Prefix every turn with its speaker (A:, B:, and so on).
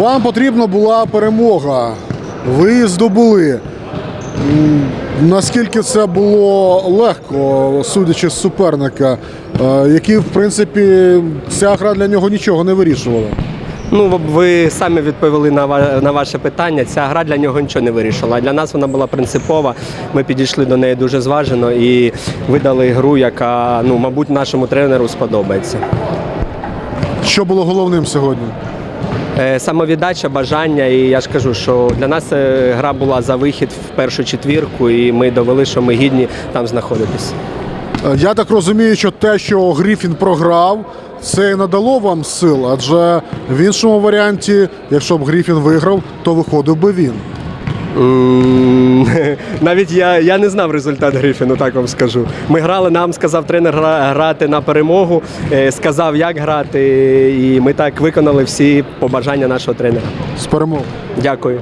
A: Вам потрібна була перемога. Ви її здобули. Наскільки це було легко, судячи з суперника, е, який, в принципі, ця гра для нього нічого не вирішувала.
B: Ну, ви самі відповіли на на ваше питання. Ця гра для нього нічого не вирішила. Для нас вона була принципова. Ми підійшли до неї дуже зважено і видали гру, яка, ну, мабуть, нашому тренеру сподобається.
A: Що було головним сьогодні?
B: Е, Самовіддача, бажання, і я ж кажу, що для нас е, гра була за вихід в першу четвірку, і ми довели, що ми гідні там знаходитись.
A: Е, Я так розумію, що те, що Гріфін програв, це і надало вам сил, адже в іншому варіанті, якщо б Гріфін виграв, то виходив би він.
B: Навіть я, я не знав результат Грифіну, так вам скажу. Ми грали, нам сказав тренер гра- грати на перемогу, е, сказав, як грати, і ми так виконали всі побажання нашого тренера.
A: З перемогою.
B: Дякую.